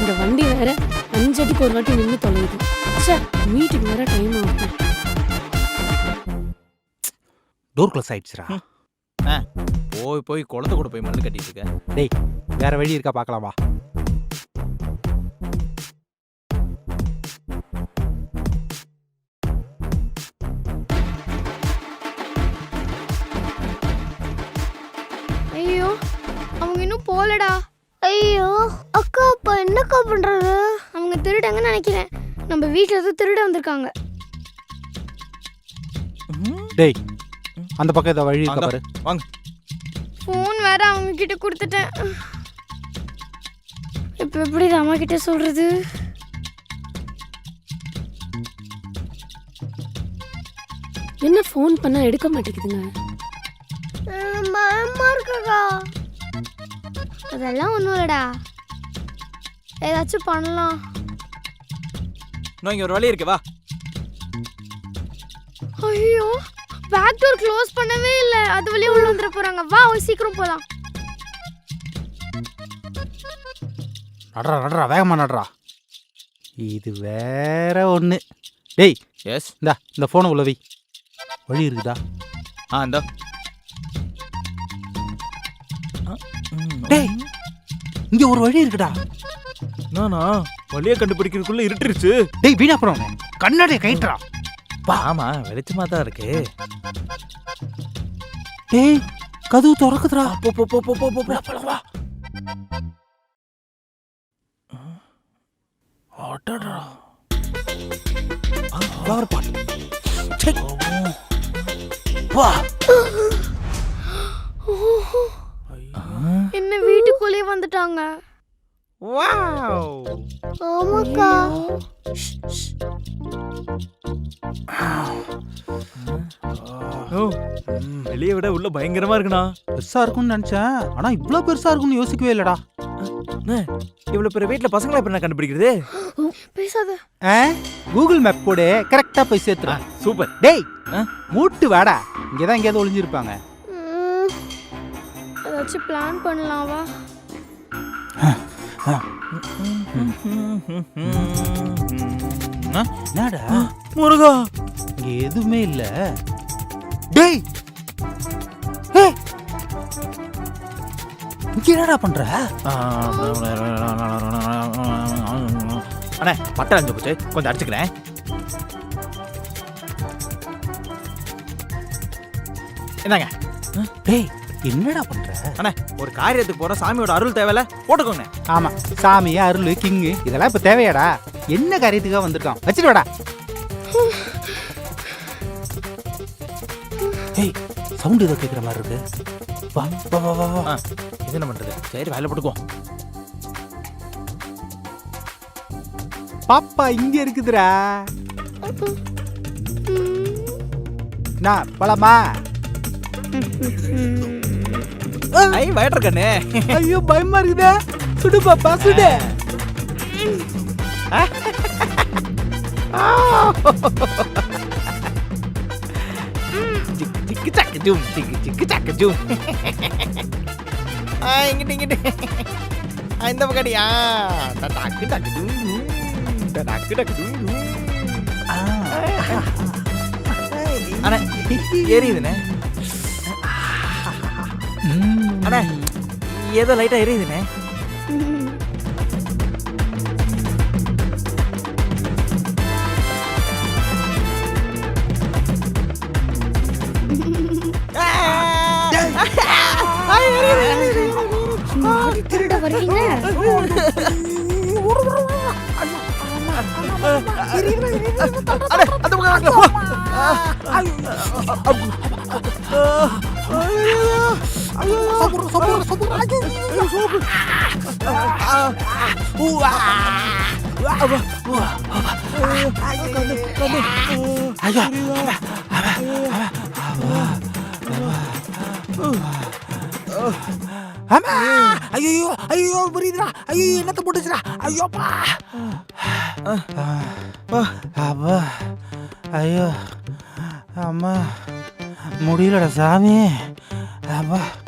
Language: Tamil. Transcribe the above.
இந்த வண்டி வேற அஞ்சு அடிக்கு ஒரு வாட்டி நின்று தொலையுது. ச்சே வீட்டுக்கு வேற டைம் ஆகுது. டோர் க்ளோஸ் ஆயிடுச்சுடா. போய் போய் குளத்து கூட போய் மண்ணு கட்டிட்டு இருக்க. டேய் வேற வழி இருக்கா பார்க்கலாம் வா. ஐயோ அவங்க இன்னும் போலடா ஐயோ அக்கா அப்பா என்னக்கா பண்றது? அவங்க திருடங்கன்னு நினைக்கிறேன். நம்ம வீட்ல இருந்து திருட வந்திருக்காங்க. டேய் அந்த பக்கம் ஏதோ வழி இருக்கா. பாரு. ஃபோன் வேற அவங்க கிட்ட கொடுத்துட்டேன். இப்போ எப்படி அம்மா கிட்ட சொல்றது? என்ன ஃபோன் பண்ணா எடுக்க மாட்டேங்குதுங்க? பயமா இருக்கா அதெல்லாம் ஒன்றும் இல்லடா. ஏதாச்சும் பண்ணலாம். இன்னும் இங்க ஒரு வழி இருக்கு வா. ஐயோ பேக் டோர் க்ளோஸ் பண்ணவே இல்ல. அது வழியா உள்ள வந்துட போறாங்க. வா ஒரு சீக்கிரம் போலாம். நடுறா நடுறா வேகமா நடுறா. இது வேற ஒன்று டேய் எஸ் இந்தா இந்த ஃபோனை உள்ள வை. வழி இருக்குதா? ஆ இந்த. டேய் இங்க ஒரு வழி இருக்குடா. நானா? வழியை கண்டுபிடிக்கிறதுக்குள்ள இருட்டுருச்சு. டேய் வீணா போறோம் கண்ணாடி கைட்டுறா ஆமா வெளிச்சமா தான் இருக்கு. டேய் கதவு திறக்குதுடா. போ போ போ போ போ போ போ. வா அடடா. என்ன வீட்டுக்குள்ளே வந்துட்டாங்க. வாவ். ஆமாக்கா. ஓ வெளிய விட உள்ள பயங்கரமா இருக்குண்ணா. பெருசா இருக்கும்னு நினைச்சேன். ஆனா இவ்ளோ பெருசா இருக்கும்னு யோசிக்கவே இல்லடா. இவ்வளவு பெரிய வீட்ல பசங்களை எப்படி நான் கண்டுபிடிக்கிறது? பேசாத. ஆ? கூகுள் மேப் போடு. கரெக்டா போய் சேர்த்துறா சூப்பர். டேய் ஆ? மூட்டு வாடா. இங்கதான் எங்கேயாவது ஒளிஞ்சிருப்பாங்க. ஏதாச்சும் பிளான் பண்ணலாம் வா. என்னடா? முருகா இங்க எதுவுமே இல்ல. டேய்! என்னடா பண்ற? அண்ணே பட்டை அஞ்சு போச்சு. கொஞ்சம் அடிச்சுக்கிறேன். என்னங்க டேய் என்னடா பண்ற? அண்ணே ஒரு காரியத்துக்கு போற சாமியோட அருள் தேவையில்ல? போட்டுக்கோங்க. ஆமா சாமி அருள் கிங்கு இதெல்லாம் இப்ப தேவையாடா? என்ன காரியத்துக்காக வந்திருக்கான்? வச்சுட்டு வாடா. ஏய் சவுண்ட் ஏதோ கேக்குற மாதிரி இருக்கு. வா வா வா வா வா. ஆ, இது என்ன பண்றது? சரி வேலை போட்டுக்குவோம். பாப்பா இங்க இருக்குதுடா. நான் பழமா ஐ வயட்டர் கண்ணு ஐயோ பயமா இருக்குதே சுடு பாப்பா சுடு சிக்கு சிக்கு ஜூம் சிக்கு சிக்கு சக்கு ஜூம் ஆ இங்கிட்டு இங்கிட்டு ஆ இந்த பக்கடியா டக்கு டக்கு டூம் டக்கு டக்கு டூம் டூம் அண்ணே எரியுதுண்ணே அண்ணே ஏதோ லைட்டா எரியுதுண்ணே திருட வரீங்க அண்ணே அந்த பக்கம் ஆமா ஐயோ ஐயோ புரியுதுடா. ஐயோ என்னத்த போட்டுச்சுடா. ஐயோப்பா அப்பா ஐயோ அம்மா முடியலடா சாமி. அப்பா.